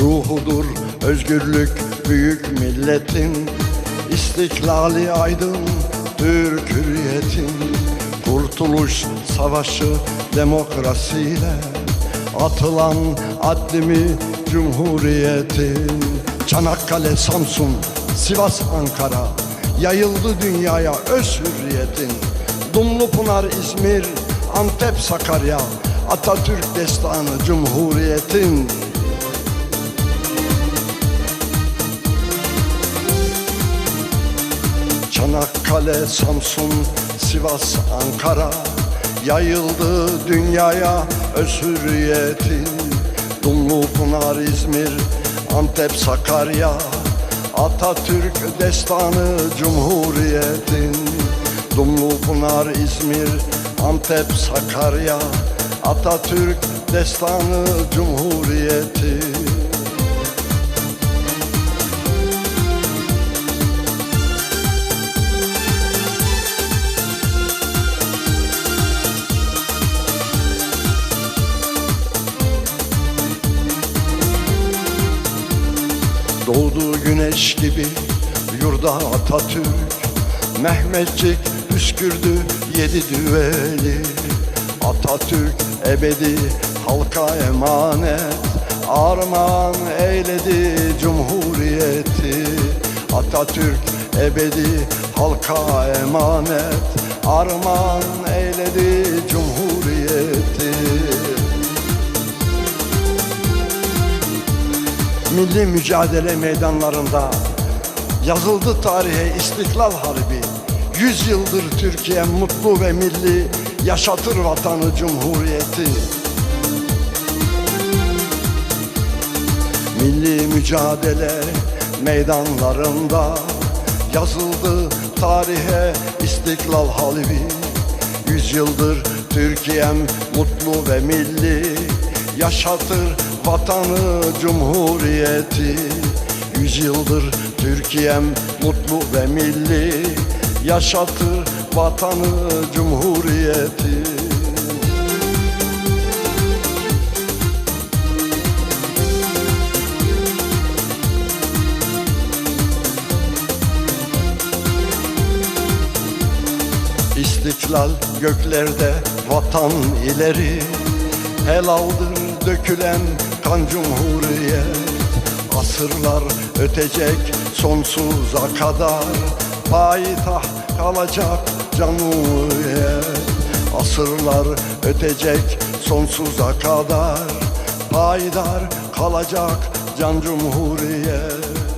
mudur özgürlük büyük milletin. İstiklali aydın Türk hürriyetin Kurtuluş savaşı demokrasiyle Atılan adlimi cumhuriyetin. Çanakkale, Samsun, Sivas, Ankara Yayıldı dünyaya öz hürriyetin. Dumlupınar, İzmir, Antep, Sakarya Atatürk destanı cumhuriyetin Çanakkale, Samsun, Sivas, Ankara. Yayıldı dünyaya öz Dumlu Pınar, İzmir, Antep, Sakarya. Atatürk destanı cumhuriyetin. Dumlu Pınar, İzmir, Antep, Sakarya. Atatürk destanı cumhuriyetin Doğdu güneş gibi yurda Atatürk Mehmetçik püskürdü yedi düveli. Atatürk ebedi halka emanet Armağan eyledi cumhuriyeti. Atatürk ebedi halka emanet Armağan eyledi Milli mücadele meydanlarında yazıldı tarihe İstiklal Harbi. Yüz yıldır Türkiye mutlu ve milli yaşatır vatanı cumhuriyeti. Milli mücadele meydanlarında yazıldı tarihe İstiklal Harbi. Yüz yıldır Türkiye'm mutlu ve milli yaşatır vatanı cumhuriyeti. Yüzyıldır Türkiye'm mutlu ve milli. Yaşatır vatanı cumhuriyeti. İstiklal göklerde vatan ileri Helaldir dökülen kan cumhuriyet. Asırlar ötecek sonsuza kadar. Payitaht kalacak can cumhuriyet Asırlar ötecek sonsuza kadar. Payidar kalacak can cumhuriyet